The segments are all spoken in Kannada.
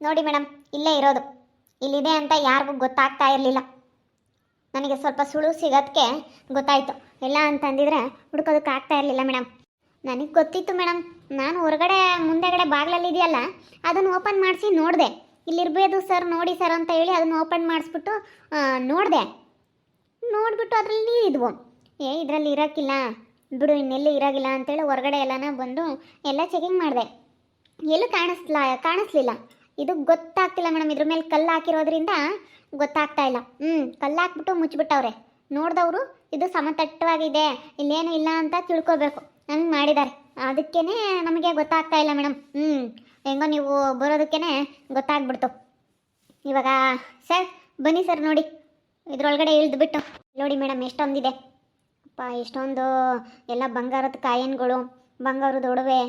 ನೋಡಿ ಮೇಡಮ್ ಇಲ್ಲೇ ಇರೋದು. ಇಲ್ಲಿದೆ ಅಂತ ಯಾರಿಗೂ ಗೊತ್ತಾಗ್ತಾ ಇರಲಿಲ್ಲ. ನನಗೆ ಸ್ವಲ್ಪ ಸುಳು ಸಿಗೋದಕ್ಕೆ ಗೊತ್ತಾಯಿತು. ಇಲ್ಲ ಅಂತಂದಿದ್ರೆ ಹುಡುಕೋದಕ್ಕೆ ಆಗ್ತಾ ಇರಲಿಲ್ಲ ಮೇಡಮ್ ನನಗೆ ಗೊತ್ತಿತ್ತು ಮೇಡಮ್ ನಾನು ಹೊರಗಡೆ, ಮುಂದೆಗಡೆ ಬಾಗಿಲಲ್ಲಿ ಇದೆಯಲ್ಲ, ಅದನ್ನು ಓಪನ್ ಮಾಡಿಸಿ ನೋಡಿದೆ. ಇಲ್ಲಿರ್ಬೋದು ಸರ್, ನೋಡಿ ಸರ್ ಅಂತ ಹೇಳಿ ಅದನ್ನು ಓಪನ್ ಮಾಡಿಸ್ಬಿಟ್ಟು ನೋಡಿದೆ. ನೋಡಿಬಿಟ್ಟು ಅದರಲ್ಲಿ ಇದ್ವು. ಏ, ಇದರಲ್ಲಿ ಇರೋಕ್ಕಿಲ್ಲ. ಬಿಡು, ಇನ್ನೆಲ್ಲೂ ಇರೋಗಿಲ್ಲ ಅಂತೇಳಿ ಹೊರಗಡೆ ಎಲ್ಲನ ಬಂದು ಎಲ್ಲ ಚೆಕಿಂಗ್ ಮಾಡಿದೆ. ಎಲ್ಲೂ ಕಾಣಿಸ್ಲ, ಕಾಣಿಸ್ಲಿಲ್ಲ. ಇದು ಗೊತ್ತಾಗ್ತಿಲ್ಲ ಮೇಡಮ್, ಇದ್ರ ಮೇಲೆ ಕಲ್ಲು ಹಾಕಿರೋದ್ರಿಂದ ಗೊತ್ತಾಗ್ತಾ ಇಲ್ಲ. ಹ್ಞೂ ಕಲ್ಲು ಹಾಕ್ಬಿಟ್ಟು ಮುಚ್ಚಿಬಿಟ್ಟವ್ರೆ. ನೋಡಿದವರು ಇದು ಸಮತಟ್ಟವಾಗಿದೆ ಇಲ್ಲೇನು ಇಲ್ಲ ಅಂತ ತಿಳ್ಕೊಬೇಕು ಹಂಗೆ ಮಾಡಿದ್ದಾರೆ. ಅದಕ್ಕೇ ನಮಗೆ ಗೊತ್ತಾಗ್ತಾ ಇಲ್ಲ ಮೇಡಮ್. ಹ್ಞೂ ಹೆಂಗೋ ನೀವು ಬರೋದಕ್ಕೇ ಗೊತ್ತಾಗ್ಬಿಡ್ತು. ಇವಾಗ ಸರ್, ಬನ್ನಿ ಸರ್ ನೋಡಿ. ಇದ್ರೊಳಗಡೆ ಇಳಿದ್ಬಿಟ್ಟು. ನೋಡಿ ಮೇಡಮ್, ಎಷ್ಟೊಂದಿದೆ. ಅಪ್ಪ, ಎಷ್ಟೊಂದು ಎಲ್ಲ ಬಂಗಾರದ ಕಾಯಿನ್ಗಳು, ಬಂಗಾರದ ಒಡವೆ,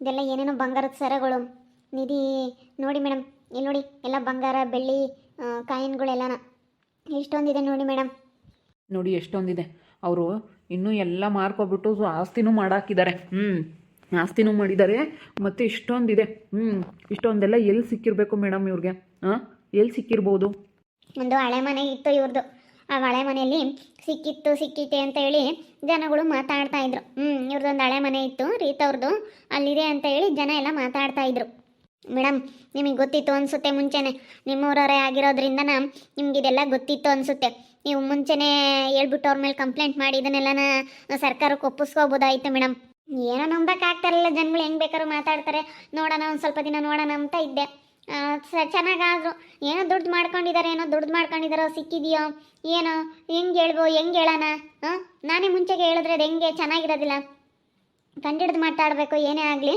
ಇದೆಲ್ಲ ಏನೇನೋ ಬಂಗಾರದ ಸರಗಳು. ನಿಧಿ ನೋಡಿ ಮೇಡಮ್ ಇಲ್ಲಿ ನೋಡಿ ಎಲ್ಲ ಬಂಗಾರ ಬೆಳ್ಳಿ ಕಾಯಿನ್ಗಳೆಲ್ಲನ. ಎಷ್ಟೊಂದಿದೆ ನೋಡಿ ಮೇಡಮ್. ನೋಡಿ ಎಷ್ಟೊಂದಿದೆ. ಅವರು ಇನ್ನೂ ಎಲ್ಲ ಮಾರ್ಕೊಬಿಟ್ಟು ಆಸ್ತಿನೂ ಮಾಡಾಕಿದ್ದಾರೆ. ಹ್ಞೂ ಆಸ್ತಿನೂ ಮಾಡಿದ್ದಾರೆ. ಮತ್ತು ಇಷ್ಟೊಂದಿದೆ. ಹ್ಞೂ ಇಷ್ಟೊಂದೆಲ್ಲ ಎಲ್ಲಿ ಸಿಕ್ಕಿರಬೇಕು ಮೇಡಮ್ ಇವ್ರಿಗೆ? ಹಾಂ ಎಲ್ಲಿ ಸಿಕ್ಕಿರ್ಬೋದು? ಒಂದು ಹಳೆ ಮನೆ ಇತ್ತು ಇವ್ರದ್ದು ಆ ಹಳೆ ಮನೆಯಲ್ಲಿ ಸಿಕ್ಕಿತ್ತು ಸಿಕ್ಕಿತ್ತೆ ಅಂತ ಹೇಳಿ ಜನಗಳು ಮಾತಾಡ್ತಾ ಇದ್ರು. ಹ್ಞೂ ಇವ್ರದ್ದೊಂದು ಹಳೆ ಮನೆ ಇತ್ತು ರೀತವ್ರದ್ದು ಅಲ್ಲಿದೆ ಅಂತ ಹೇಳಿ ಜನ ಎಲ್ಲ ಮಾತಾಡ್ತಾ ಇದ್ರು. ಮೇಡಮ್, ನಿಮಗೆ ಗೊತ್ತಿತ್ತು ಅನಿಸುತ್ತೆ ಮುಂಚೆನೆ. ನಿಮ್ಮೂರವರೇ ಆಗಿರೋದ್ರಿಂದ ನಿಮ್ಗೆ ಇದೆಲ್ಲ ಗೊತ್ತಿತ್ತು ಅನಿಸುತ್ತೆ. ನೀವು ಮುಂಚೆನೇ ಹೇಳ್ಬಿಟ್ಟು ಅವ್ರ ಮೇಲೆ ಕಂಪ್ಲೇಂಟ್ ಮಾಡಿ ಇದನ್ನೆಲ್ಲನ ಸರ್ಕಾರಕ್ಕೆ ಒಪ್ಪಿಸ್ಕೋಬೋದಾಯಿತು ಮೇಡಮ್. ಏನೋ ನಂಬಕ್ಕಾಗ್ತಾರಲ್ಲ ಜನಗಳು ಹೆಂಗೆ ಬೇಕಾದ್ರೂ ಮಾತಾಡ್ತಾರೆ. ನೋಡೋಣ, ಒಂದು ಸ್ವಲ್ಪ ದಿನ ನೋಡೋಣ ಅಂತ ಇದ್ದೆ. ಚೆನ್ನಾಗಾದ್ರು. ಏನೋ ದುಡ್ಡು ಮಾಡ್ಕೊಂಡಿದ್ದಾರೆ ಏನೋ ದುಡ್ಡು ಮಾಡ್ಕೊಂಡಿದ್ದಾರೋ ಸಿಕ್ಕಿದೆಯೋ, ಏನೋ, ಹೆಂಗೆ ಹೇಳ್ಬೋ, ಹೆಂಗೆ ಹೇಳೋಣ? ಹಾಂ ನಾನೇ ಮುಂಚೆಗೆ ಹೇಳಿದ್ರೆ ಅದು ಹೆಂಗೆ, ಚೆನ್ನಾಗಿರೋದಿಲ್ಲ. ಕಂಡಿಡ್ದು ಮಾತಾಡಬೇಕು, ಏನೇ ಆಗಲಿ.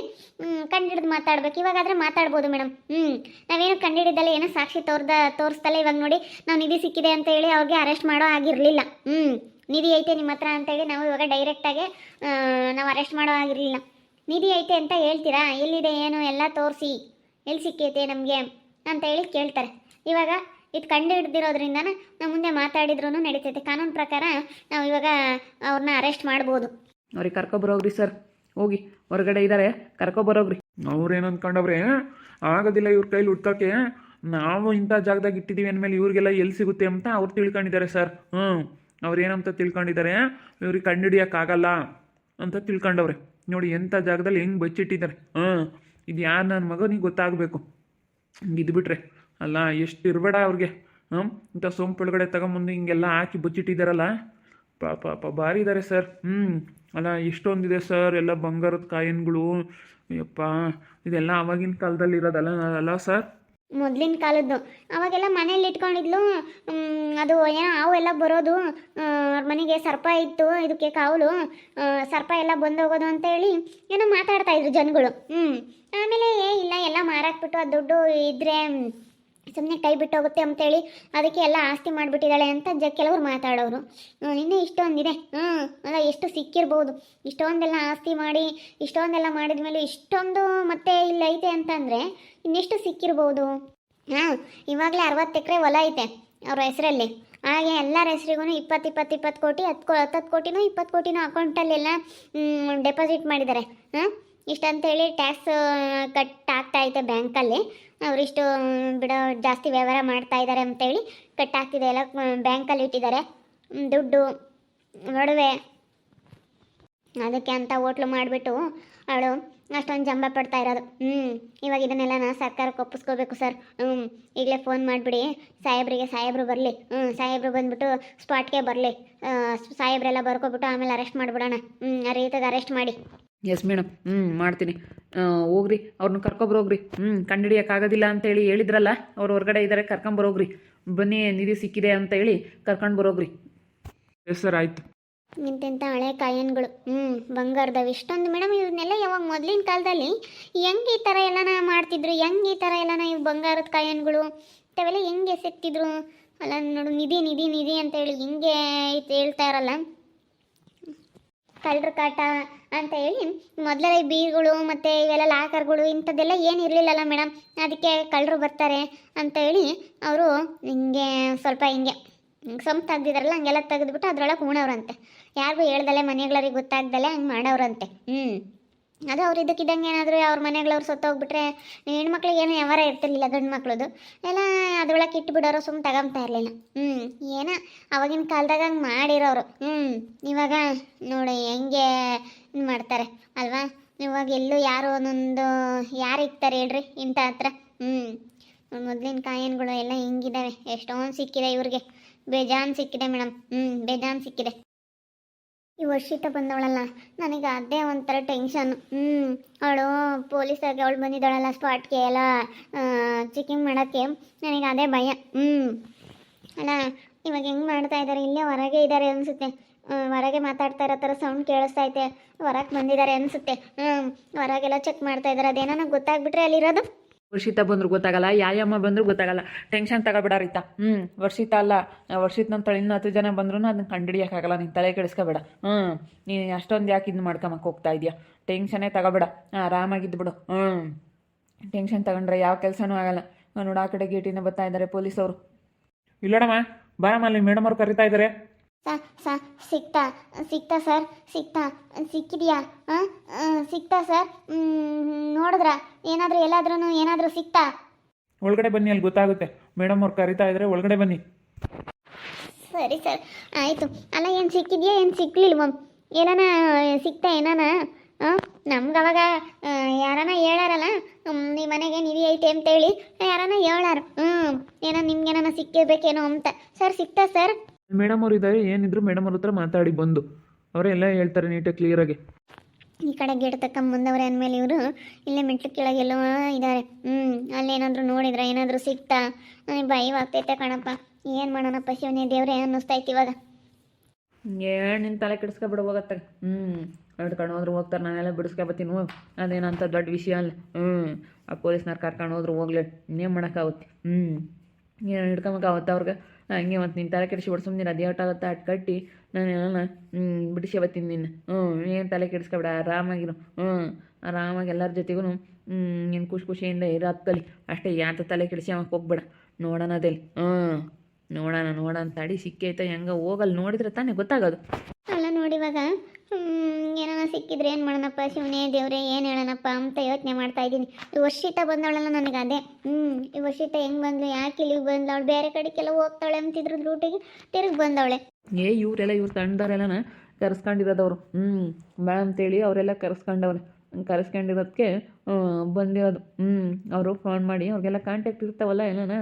ಕಂಡಿಡ್ದು ಮಾತಾಡ್ಬೇಕು. ಇವಾಗಾದರೆ ಮಾತಾಡ್ಬೋದು ಮೇಡಮ್. ಹ್ಞೂ ನಾವೇನು ಕಂಡಿಡಿದ್ದಲ್ಲ ಏನೋ ಸಾಕ್ಷಿ ತೋರ್ದ, ತೋರಿಸ್ತಲ್ಲ ಇವಾಗ ನೋಡಿ. ನಾವು ನಿಧಿ ಸಿಕ್ಕಿದೆ ಅಂತ ಹೇಳಿ ಅವ್ರಿಗೆ ಅರೆಸ್ಟ್ ಮಾಡೋ ಆಗಿರಲಿಲ್ಲ. ಹ್ಞೂ ನಿಧಿ ಐತೆ ನಿಮ್ಮ ಹತ್ರ ಅಂತೇಳಿ ನಾವು ಇವಾಗ ಡೈರೆಕ್ಟಾಗಿ ನಾವು ಅರೆಸ್ಟ್ ಮಾಡೋ ಆಗಿರಲಿಲ್ಲ. ನಿಧಿ ಐತೆ ಅಂತ ಹೇಳ್ತೀರಾ? ಎಲ್ಲಿದೆ, ಏನು, ಎಲ್ಲ ತೋರಿಸಿ. ಎಲ್ಲಿ ಸಿಕ್ಕೈತೆ ನಮಗೆ ಅಂತ ಹೇಳಿ ಕೇಳ್ತಾರೆ. ಇವಾಗ ಇದು ಕಂಡು ಹಿಡ್ದಿರೋದ್ರಿಂದ ನಾವು ಮುಂದೆ ಮಾತಾಡಿದ್ರೂ ನಡೀತೈತೆ. ಕಾನೂನು ಪ್ರಕಾರ ನಾವು ಇವಾಗ ಅವ್ರನ್ನ ಅರೆಸ್ಟ್ ಮಾಡ್ಬೋದು. ಅವ್ರಿಗೆ ಕರ್ಕೊಬರೋಗ್ರಿ ಸರ್. ಹೋಗಿ, ಹೊರಗಡೆ ಇದ್ದಾರೆ ಕರ್ಕೊಬರೋಗ್ರಿ. ಅವ್ರೇನು ಅಂದ್ಕೊಂಡವ್ರೆ ಆಗೋದಿಲ್ಲ ಇವ್ರ ಕೈಲಿ ಹುಡ್ಕೋಕ್ಕೆ. ನಾವು ಇಂಥ ಜಾಗದಾಗ ಇಟ್ಟಿದ್ದೀವಿ ಅಂದಮೇಲೆ ಇವ್ರಿಗೆಲ್ಲ ಎಲ್ಲಿ ಸಿಗುತ್ತೆ ಅಂತ ಅವ್ರು ತಿಳ್ಕೊಂಡಿದ್ದಾರೆ ಸರ್. ಹ್ಞೂ ಅವ್ರು ಏನಂತ ತಿಳ್ಕೊಂಡಿದ್ದಾರೆ ಇವ್ರಿಗೆ ಕಂಡುಹಿಡಿಯೋಕ್ಕಾಗಲ್ಲ ಅಂತ ತಿಳ್ಕೊಂಡವ್ರೆ. ನೋಡಿ, ಎಂಥ ಜಾಗದಲ್ಲಿ ಹೆಂಗೆ ಬಚ್ಚಿಟ್ಟಿದ್ದಾರೆ. ಹಾಂ ಇದು ಯಾರು ನನ್ನ ಮಗನಿಗೆ ಗೊತ್ತಾಗಬೇಕು. ಇದ್ಬಿಟ್ರೆ ಅಲ್ಲ, ಎಷ್ಟು ಇರಬೇಡ ಅವ್ರಿಗೆ. ಹ್ಞೂ ಇಂಥ ಸೋಂಪೊಳಗಡೆ ತಗೊಂಬಂದು ಹಿಂಗೆಲ್ಲ ಹಾಕಿ ಬಚ್ಚಿಟ್ಟಿದ್ದಾರಲ್ಲ ಪಾಪ ಪಾಪ, ಭಾರಿ ಇದ್ದಾರೆ ಸರ್. ಹ್ಞೂ ಅಲ್ಲ, ಇಷ್ಟೊಂದಿದೆ ಸರ್, ಎಲ್ಲ ಬಂಗಾರದ ಕಾಯಿನ್ಗಳು. ಯಪ್ಪ ಇದೆಲ್ಲ ಆವಾಗಿನ ಕಾಲದಲ್ಲಿ ಇರೋದಲ್ಲ, ಅಲ್ಲ ಸರ್? ಮೊದಲಿನ ಕಾಲದ್ದು. ಅವಾಗೆಲ್ಲ ಮನೇಲಿ ಇಟ್ಕೊಂಡಿದ್ಲು. ಅದು ಏನೋ ಹಾವು ಎಲ್ಲ ಬರೋದು. ಅವ್ರ ಮನೆಗೆ ಸರ್ಪ ಇತ್ತು, ಇದಕ್ಕೆ ಕಾವಲು. ಸರ್ಪ ಎಲ್ಲ ಬಂದೋಗೋದು ಅಂತ ಹೇಳಿ ಏನೋ ಮಾತಾಡ್ತಾ ಇದ್ರು ಜನಗಳು. ಹ್ಞೂ ಆಮೇಲೆ ಏ, ಇಲ್ಲ, ಎಲ್ಲ ಮಾರಾಕ್ಬಿಟ್ಟು ಆ ದುಡ್ಡು ಇದ್ರೆ ಸುಮ್ಮನೆ ಕೈ ಬಿಟ್ಟು ಹೋಗುತ್ತೆ ಅಂತೇಳಿ ಅದಕ್ಕೆ ಎಲ್ಲ ಆಸ್ತಿ ಮಾಡಿಬಿಟ್ಟಿದ್ದಾಳೆ ಅಂತ ಜ ಕೆಲವರು ಮಾತಾಡೋರು. ನಿನ್ನೆ ಇಷ್ಟೊಂದಿದೆ. ಹ್ಞೂ ಅಲ್ಲ, ಎಷ್ಟು ಸಿಕ್ಕಿರ್ಬೋದು. ಇಷ್ಟೊಂದೆಲ್ಲ ಆಸ್ತಿ ಮಾಡಿ, ಇಷ್ಟೊಂದೆಲ್ಲ ಮಾಡಿದ ಮೇಲೆ ಇಷ್ಟೊಂದು ಮತ್ತೆ ಇಲ್ಲಿ ಐತೆ ಅಂತಂದರೆ ಇನ್ನೆಷ್ಟು ಸಿಕ್ಕಿರ್ಬೋದು? ಹಾಂ, ಇವಾಗಲೇ ಅರವತ್ತು ಎಕರೆ ಹೊಲ ಐತೆ ಅವ್ರ ಹೆಸರಲ್ಲಿ. ಹಾಗೆ ಎಲ್ಲರ ಹೆಸರಿಗೂ ಇಪ್ಪತ್ತು ಇಪ್ಪತ್ತು ಇಪ್ಪತ್ತು ಕೋಟಿ, ಹತ್ತು ಕೋ, ಹತ್ತತ್ತು ಕೋಟಿನೂ, ಇಪ್ಪತ್ತು ಕೋಟಿನೂ ಅಕೌಂಟಲ್ಲೆಲ್ಲ ಡೆಪಾಸಿಟ್ ಮಾಡಿದ್ದಾರೆ. ಹಾಂ ಇಷ್ಟಂತೇಳಿ ಟ್ಯಾಕ್ಸ್ ಕಟ್ ಆಗ್ತಾ ಐತೆ ಬ್ಯಾಂಕಲ್ಲಿ ಅವರಿಷ್ಟು ಬಿಡೋ ಜಾಸ್ತಿ ವ್ಯವಹಾರ ಮಾಡ್ತಾ ಇದ್ದಾರೆ ಅಂತೇಳಿ ಕಟ್ಟಾಗ್ತಿದೆ ಎಲ್ಲ ಬ್ಯಾಂಕಲ್ಲಿ ಇಟ್ಟಿದ್ದಾರೆ. ದುಡ್ಡು ಒಡವೆ ಅದಕ್ಕೆ ಅಂತ ಹೋಟ್ಲು ಮಾಡಿಬಿಟ್ಟು ಅವಳು ಅಷ್ಟೊಂದು ಜಂಬ ಪಡ್ತಾ ಇರೋದು. ಹ್ಞೂ ಇವಾಗ ಇದನ್ನೆಲ್ಲ ನಾ ಸರ್ಕಾರಕ್ಕೆ ಒಪ್ಪಿಸ್ಕೋಬೇಕು ಸರ್. ಹ್ಞೂ ಈಗಲೇ ಫೋನ್ ಮಾಡಿಬಿಡಿ. ಸಾಹೇಬ್ರಿಗೆ, ಸಾಹೇಬ್ರು ಬರಲಿ. ಹ್ಞೂ ಸಾಹೇಬ್ರು ಬಂದ್ಬಿಟ್ಟು ಸ್ಪಾಟ್ಗೆ ಬರಲಿ. ಸಾಹೇಬ್ರೆಲ್ಲ ಬರ್ಕೊಬಿಟ್ಟು ಆಮೇಲೆ ಅರೆಸ್ಟ್ ಮಾಡಿಬಿಡೋಣ. ಹ್ಞೂ ಆ ರೀತಿಗೆ ಅರೆಸ್ಟ್ ಮಾಡಿ. ಎಸ್ ಮೇಡಮ್ ಹ್ಞೂ ಮಾಡ್ತೀನಿ. ಹೋಗ್ರಿ. ಅವ್ರನ್ನ ಕರ್ಕೊಬರೋಗ್ರಿ. ಹ್ಞೂ ಕಂಡುಹಿಡಿಯೋಕ್ಕಾಗೋದಿಲ್ಲ ಅಂತೇಳಿ ಹೇಳಿದ್ರಲ್ಲ ಅವ್ರು ಹೊರಗಡೆ ಇದ್ದಾರೆ ಕರ್ಕೊಂಬರೋಗ್ರಿ. ಬನ್ನಿ ನಿಧಿ ಸಿಕ್ಕಿದೆ ಅಂತ ಹೇಳಿ ಕರ್ಕೊಂಡು ಬರೋಗ್ರಿ ಎಸ್ ಸರ್ ಆಯಿತು. ಇಂತೆಂಥ ಹಳೆ ಕಾಯನ್ಗಳು. ಹ್ಞೂ ಬಂಗಾರದವು ಇಷ್ಟೊಂದು ಮೇಡಮ್ ಇವನ್ನೆಲ್ಲ ಯಾವಾಗ ಮೊದಲಿನ ಕಾಲದಲ್ಲಿ ಹೆಂಗೆ ಈ ಥರ ಎಲ್ಲನ ಮಾಡ್ತಿದ್ರು? ಹೆಂಗೆ ಈ ಥರ ಎಲ್ಲನ ಇವು ಬಂಗಾರದ ಕಾಯನ್ಗಳು? ಇಂಥವೆಲ್ಲ ಹೆಂಗೆ ಸಿಕ್ತಿದ್ರು? ಅಲ್ಲ ನೋಡು ನಿಧಿ ನಿಧಿ ನಿಧಿ ಅಂತ ಹೇಳಿ ಹಿಂಗೆ ಇದ್ ಹೇಳ್ತಾ ಇರಲ್ಲ. ಕಳ್ಳರ ಕಾಟ ಅಂತ ಹೇಳಿ ಮೊದಲೆಲ್ಲ ಈ ಬೀರ್ಗಳು ಮತ್ತು ಇವೆಲ್ಲ ಲಾಕರ್ಗಳು ಇಂಥದ್ದೆಲ್ಲ ಏನು ಇರಲಿಲ್ಲಲ್ಲ ಮೇಡಮ್. ಅದಕ್ಕೆ ಕಳ್ಳರು ಬರ್ತಾರೆ ಅಂತ ಹೇಳಿ ಅವರು ಹಿಂಗೆ ಸ್ವಲ್ಪ ಹಿಂಗೆ ಸೊಂಪ ತೆಗ್ದಿದಾರಲ್ಲ ಹಂಗೆಲ್ಲ ತೆಗೆದ್ಬಿಟ್ಟು ಅದ್ರೊಳಗೆ ಹೂಣವ್ರಂತೆ. ಯಾರಿಗೂ ಹೇಳ್ದಲೆ ಮನೆಗಳರಿಗೆ ಗೊತ್ತಾಗ್ದಲೆ ಹಂಗೆ ಮಾಡವ್ರಂತೆ. ಹ್ಞೂ ಅದು ಅವ್ರು ಇದಕ್ಕಿದ್ದಂಗೆ ಏನಾದರೂ ಅವ್ರ ಮನೆಗಳವ್ರು ಸತ್ತೋಗ್ಬಿಟ್ರೆ ಹೆಣ್ಮಕ್ಳಿಗೆ ಏನೋ ವ್ಯವಹಾರ ಇರ್ತಿರ್ಲಿಲ್ಲ ಗಂಡು ಮಕ್ಳದು ಎಲ್ಲ ಅದ್ರೊಳಗೆ ಇಟ್ಬಿಡೋರು ಸುಮ್ಮನೆ ತಗೊಂತಾ ಇರಲಿಲ್ಲ. ಹ್ಞೂ ಏನೋ ಅವಾಗಿನ ಕಾಲದಾಗ ಹಂಗೆ ಮಾಡಿರೋರು. ಹ್ಞೂ ಇವಾಗ ನೋಡಿ ಹೆಂಗೆ ಮಾಡ್ತಾರೆ. ಅಲ್ವಾ? ಇವಾಗ ಎಲ್ಲೂ ಯಾರು ಒಂದೊಂದು ಯಾರು ಇಕ್ತಾರೆ ಹೇಳ್ರಿ ಇಂಥ ಹತ್ರ. ಹ್ಞೂ ಮೊದಲಿನ ಕಾಯಿನ್ಗಳು ಎಲ್ಲ ಹೆಂಗಿದ್ದಾವೆ ಎಷ್ಟೊಂದು ಸಿಕ್ಕಿದೆ ಇವ್ರಿಗೆ. ಬೇಜಾನ್ ಸಿಕ್ಕಿದೆ ಮೇಡಮ್. ಹ್ಞೂ ಬೇಜಾನ್ ಸಿಕ್ಕಿದೆ. ಈ ವರ್ಷಿತ ಬಂದವಳಲ್ಲ, ನನಗೆ ಅದೇ ಒಂಥರ ಟೆನ್ಷನ್ ಹ್ಞೂ ಅವಳು ಪೊಲೀಸಾಗಿ ಅವಳು ಬಂದಿದ್ದಾಳಲ್ಲ ಸ್ಪಾಟ್ಗೆ ಎಲ್ಲ ಚೆಕಿಂಗ್ ಮಾಡೋಕ್ಕೆ. ನನಗೆ ಅದೇ ಭಯ. ಹ್ಞೂ ಅಲ್ಲ, ಇವಾಗ ಹೆಂಗೆ ಮಾಡ್ತಾ ಇದ್ದಾರೆ ಇಲ್ಲೇ ಹೊರಗೆ ಇದ್ದಾರೆ ಅನಿಸುತ್ತೆ. ಹೊರಗೆ ಮಾತಾಡ್ತಾ ಇರೋ ಥರ ಸೌಂಡ್ ಕೇಳಿಸ್ತಾ ಐತೆ. ಹೊರಗೆ ಬಂದಿದ್ದಾರೆ ಅನಿಸುತ್ತೆ. ಹ್ಞೂ ಹೊರಗೆಲ್ಲ ಚೆಕ್ ಮಾಡ್ತಾ ಇದ್ದಾರೆ ಅದೇನೋ ಗೊತ್ತಾಗ್ಬಿಟ್ರೆ ಅಲ್ಲಿರೋದು. ವರ್ಷಿತ ಬಂದ್ರು ಗೊತ್ತಾಗಲ್ಲ, ಯಾಯಮ್ಮ ಬಂದ್ರು ಗೊತ್ತಾಗಲ್ಲ. ಟೆನ್ಷನ್ ತಗೋಬೇಡ ರೀತಾ. ಹ್ಞೂ ವರ್ಷಿತ ಅಲ್ಲ, ವರ್ಷಿತ ನಮ್ಮ ಇನ್ನು ಹತ್ತು ಜನ ಬಂದ್ರು ಅದನ್ನ ಕಂಡುಹಿಡಿಯೋಕ್ಕಾಗಲ್ಲ, ನೀನು ತಲೆ ಕೆಡಿಸ್ಕೋಬೇಡ. ಹ್ಞೂ ನೀನು ಅಷ್ಟೊಂದು ಯಾಕೆ ಇದು ಮಾಡ್ಕೊಂಬಕ್ಕೆ ಹೋಗ್ತಾ ಇದೆಯಾ? ಟೆನ್ಷನ್ನೇ ತಗೋಬೇಡ. ಆರಾಮಾಗಿದ್ದು ಬಿಡು. ಹ್ಞೂ ಟೆನ್ಷನ್ ತಗೊಂಡ್ರೆ ಯಾವ ಕೆಲಸನೂ ಆಗಲ್ಲ. ನೋಡು, ಆ ಕಡೆ ಗೇಟಿನ ಬರ್ತಾ ಇದ್ದಾರೆ ಪೊಲೀಸವರು. ಇಲ್ಲಡಮ್ಮ, ಬಾರಮ್ಮ, ಅಲ್ಲಿ ಮೇಡಮ್ ಅವ್ರು ಕರಿತಾ ಇದ್ದಾರೆ ಸ ಸಿಗ್ತಾ ಸಿಕ್ತಾ ಸರ್ ಸಿಗ್ತಾ ಸಿಕ್ಕಿದೆಯಾ? ಹಾಂ ಸಿಕ್ತಾ ಸರ್ ನೋಡಿದ್ರ? ಏನಾದರೂ ಎಲ್ಲಾದ್ರೂ ಏನಾದರೂ ಸಿಗ್ತಾ ಒಳಗಡೆ ಬನ್ನಿ ಅಲ್ಲಿ ಗೊತ್ತಾಗುತ್ತೆ. ಮೇಡಮ್ ಅವ್ರು ಕರಿತಾ ಇದ್ರೆ ಒಳಗಡೆ ಬನ್ನಿ. ಸರಿ ಸರ್ ಆಯಿತು. ಅಲ್ಲ ಏನು ಸಿಕ್ಕಿದೆಯಾ ಏನು ಸಿಕ್ಲಿಲ್ವ? ಏನಾನ ಸಿಕ್ತಾ ಏನಾನ? ನಮ್ಗೆ ಅವಾಗ ಯಾರಾನ ಹೇಳಾರಲ್ಲ ನಿಮ್ಮ ಮನೆಗೆ ನಿಧಿ ಐತೆ ಅಂತೇಳಿ ಯಾರಾನ ಹೇಳಾರ. ಹ್ಞೂ ಏನೋ ನಿಮ್ಗೇನಾನ ಸಿಕ್ಕಿರ್ಬೇಕೇನೋ ಅಂತ. ಸರ್ ಸಿಗ್ತಾ ಸರ್ ಮೇಡಮ್ ಅವ್ರು ಇದ್ದಾರೆ ಏನಿದ್ರು ಮೇಡಮ್ ಅವ್ರ ಹತ್ರ ಮಾತಾಡಿ ಬಂದು. ಅವರೆಲ್ಲ ಹೇಳ್ತಾರೆ ನೀಟಾಗಿ ಕ್ಲಿಯರಾಗಿ ಈ ಕಡೆ ಗೇಟ್ ತಕ್ಕ ಮುಂದವ್ರೆ ಅಂದಮೇಲೆ ಇವರು ಇಲ್ಲೇ ಮೆಟ್ಲು ಕೆಳಗೆಲ್ಲೋ ಇದ್ದಾರೆ ಹ್ಞೂ ಅಲ್ಲೇನಾದರೂ ನೋಡಿದ್ರೆ ಏನಾದರೂ ಸಿಕ್ತಾ ನನಗೆ ಭಯವಾಗ್ತೈತೆ ಕಣಪ್ಪ. ಏನು ಮಾಡೋಣಪ್ಪ ಶಿವನೇ ದೇವ್ರೆ ಅನ್ನಿಸ್ತೈತೆ ಇವಾಗ. ಏನು ನಿನ್ನ ತಲೆ ಕೆಡಿಸ್ಕೊಬಿಡ ಹೋಗತ್ತೆ ಹ್ಞೂ ಹಿಡ್ಕೊಂಡು ಹೋದ್ರು ಹೋಗ್ತಾರೆ ನಾನೆಲ್ಲ ಬಿಡಿಸ್ಕೊಬತ್ತೀನಿ ಹೋಗಿ. ಅದೇನಂತ ದೊಡ್ಡ ವಿಷಯ ಅಲ್ಲ. ಹ್ಞೂ ಆ ಪೊಲೀಸ್ನವ್ರು ಕರ್ಕೊಂಡು ಹೋದ್ರು ಹೋಗ್ಲಿ. ಇನ್ನೇನು ಮಾಡೋಕ್ಕಾಗುತ್ತೆ? ಹ್ಞೂ ಏನು ಹಿಡ್ಕೊಂಬಕ್ಕಾಗುತ್ತೆ ಅವ್ರಿಗೆ? ಹಂಗೆ ಮತ್ತು ನಿನ್ನ ತಲೆ ಕೆಡಿಸಿ ಬಿಡು ಸುಮ್ಮನೆ ಅದು ಏಟಾಗುತ್ತೆ ಅಟ್ ಕಟ್ಟಿ ನಾನು ಹ್ಞೂ ಬಿಡಿಸಿ ಅವತ್ತಿನ ನಿನ್ನ ಹ್ಞೂ ಏನು ತಲೆ ಕೆಡಿಸ್ಕೊಬೇಡ, ಆರಾಮಾಗಿರು. ಹ್ಞೂ ಆರಾಮಾಗಿ ಎಲ್ಲರ ಜೊತೆಗೂ ನೀನು ಖುಷಿ ಖುಷಿಯಿಂದ ಇರೋ ಹತ್ತಲ್ಲಿ ಅಷ್ಟೇ ಯಾಂತ ತಲೆ ಕೆಡಿಸಿ ಅವಾಗ ಹೋಗ್ಬೇಡ. ನೋಡೋಣ ಅದೇಲಿ. ಹ್ಞೂ ನೋಡೋಣ ನೋಡೋಣ ತಡಿ, ಸಿಕ್ಕೈತೆ, ಹೆಂಗೆ ಹೋಗಲ್ಲ ನೋಡಿದ್ರೆ ತಾನೇ ಗೊತ್ತಾಗೋದು ಅಲ್ಲ ನೋಡಿ ಇವಾಗ ಏನಾನ ಸಿಕ್ಕಿದ್ರೆ ಏನು ಮಾಡೋಣಪ್ಪ ಶಿವನೇ ದೇವ್ರೆ, ಏನು ಹೇಳೋಣಪ್ಪ ಅಂತ ಯೋಚನೆ ಮಾಡ್ತಾ ಇದ್ದೀನಿ. ಈ ವರ್ಷಿತ ಬಂದವಳಲ್ಲ ನನಗೆ ಅದೇ. ಹ್ಞೂ ಈ ವರ್ಷಿತ ಹೆಂಗೆ ಬಂದ್ಲು, ಯಾಕೆ ಇಲ್ಲಿಗೆ ಅವಳು ಬೇರೆ ಕಡೆಗೆಲ್ಲ ಹೋಗ್ತಾಳೆ ಅಂತಿದ್ರು ರೂಟಿಗೆ ತಿರುಗಿ ಬಂದವಳೆ. ಏ, ಇವರೆಲ್ಲ ಇವ್ರು ತಂಡದವರೆಲ್ಲನ ಕರೆಸ್ಕೊಂಡಿರೋದವ್ರು. ಹ್ಞೂ ಬೇಡ ಅಂತೇಳಿ ಅವರೆಲ್ಲ ಕರೆಸ್ಕೊಂಡವ್ರೆ. ಕರೆಸ್ಕೊಂಡಿರೋದಕ್ಕೆ ಬಂದಿರೋದು. ಹ್ಞೂ ಅವರು ಫೋನ್ ಮಾಡಿ ಅವ್ರಿಗೆಲ್ಲ ಕಾಂಟ್ಯಾಕ್ಟ್ ಇರ್ತಾವಲ್ಲ ಎಲ್ಲನ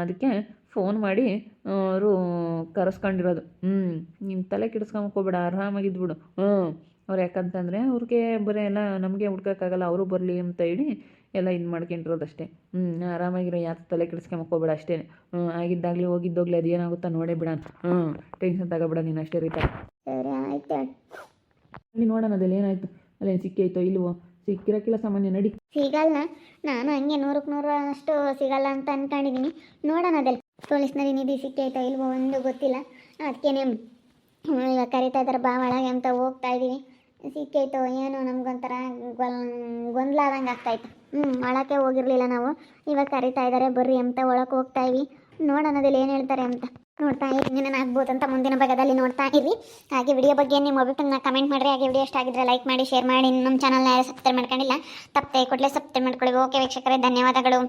ಅದಕ್ಕೆ ಫೋನ್ ಮಾಡಿ ಅವರು ಕರೆಸ್ಕೊಂಡಿರೋದು. ಹ್ಞೂ ನಿನ್ನ ತಲೆ ಕೆಡಿಸ್ಕೊಂಬೋಗ್ಬೇಡ ಆರಾಮಾಗಿದ್ಬಿಡು. ಹ್ಞೂ ಅವ್ರು ಯಾಕಂತಂದರೆ ಅವ್ರಿಗೆ ಬರೀ ಎಲ್ಲ ನಮಗೆ ಹುಡ್ಕೋಕ್ಕಾಗಲ್ಲ ಅವರು ಬರಲಿ ಅಂತ ಹೇಳಿ ಎಲ್ಲ ಇದು ಮಾಡ್ಕೊಂಡಿರೋದು ಅಷ್ಟೇ ಹ್ಞೂ ಆರಾಮಾಗಿರೋ ಯಾರು ತಲೆ ಕೆಡಿಸ್ಕೊಂಬಕ್ ಹೋಗ್ಬೇಡ ಅಷ್ಟೇ. ಹ್ಞೂ ಆಗಿದ್ದಾಗಲಿ ಹೋಗಿದ್ದೋಗ್ಲಿ ಅದು ಏನಾಗುತ್ತೋ ನೋಡೇ ಬಿಡ ಹ್ಞೂ ಟೆನ್ಷನ್ ತಗೋಬೇಡ ನೀನು ಅಷ್ಟೇ ರೀತ. ಅಲ್ಲಿ ನೋಡೋಣ ಅದಲ್ಲಿ ಏನಾಯ್ತು. ಅಲ್ಲೇನು ಸಿಕ್ಕೈತೋ ಇಲ್ವೋ. ಸಿಕ್ಕಿರೋಕ್ಕಿಲ್ಲ ಸಾಮಾನ್ಯ ನಡಿ. ಸಿಗಲ್ಲ. ನಾನು ಹಂಗೆ ನೂರಕ್ಕೆ ನೂರು ಅಷ್ಟು ಸಿಗಲ್ಲ ಅಂತ ಅನ್ಕೊಂಡಿದ್ದೀನಿ ನೋಡೋಣ ಅದೆಲ್ಲ ಪೊಲೀಸ್ನಲ್ಲಿ ನಿಧಿ ಸಿಕ್ಕೈತೋ ಇಲ್ವೋ ಒಂದು ಗೊತ್ತಿಲ್ಲ. ಅದಕ್ಕೇನೆ ಈಗ ಕರಿತಾ ಇದ್ದಾರೆ ಬಾ ಒಳಗೆ ಅಂತ ಹೋಗ್ತಾ ಇದ್ದೀವಿ ಸಿಕ್ಕೈತೋ ಏನೋ ನಮಗೊಂಥರ ಗೊಲ್ ಗೊಂದಲ ಆದಂಗೆ ಆಗ್ತಾಯಿತ್ತು ಹ್ಞೂ ಒಳಕ್ಕೆ ಹೋಗಿರಲಿಲ್ಲ ನಾವು. ಇವಾಗ ಕರಿತಾ ಇದ್ದಾರೆ ಬರ್ರಿ ಅಂತ ಒಳಕ್ಕೆ ಹೋಗ್ತಾ ಇವಿ. ನೋಡೋಣ ಅದ್ರಲ್ಲಿ ಏನು ಹೇಳ್ತಾರೆ ಅಂತ. ನೋಡ್ತಾ ಇರಿ ಇನ್ನೇನು ಆಗ್ಬೋದು ಅಂತ ಮುಂದಿನ ಭಾಗದಲ್ಲಿ ನೋಡ್ತಾ ಇರಿ. ಹಾಗೆ ವಿಡಿಯೋ ಬಗ್ಗೆ ನಿಮ್ಮ ಅಭಿಪ್ರಾಯನ ಕಮೆಂಟ್ ಮಾಡಿರಿ. ಹಾಗೆ ವಿಡಿಯೋ ಇಷ್ಟ ಆಗಿದ್ರೆ ಲೈಕ್ ಮಾಡಿ ಶೇರ್ ಮಾಡಿ. ನಮ್ಮ ಚಾನಲ್ನ ಯಾರು ಸಬ್ಸ್ಕ್ರೈಬ್ ಮಾಡ್ಕೊಂಡಿಲ್ಲ, ತಪ್ಪದೆ ಕೊಡಲೇ ಸಬ್ಸ್ಕ್ರೈಬ್ ಮಾಡ್ಕೊಳ್ಳಿ ಓಕೆ ವೀಕ್ಷಕರೇ, ಧನ್ಯವಾದಗಳು.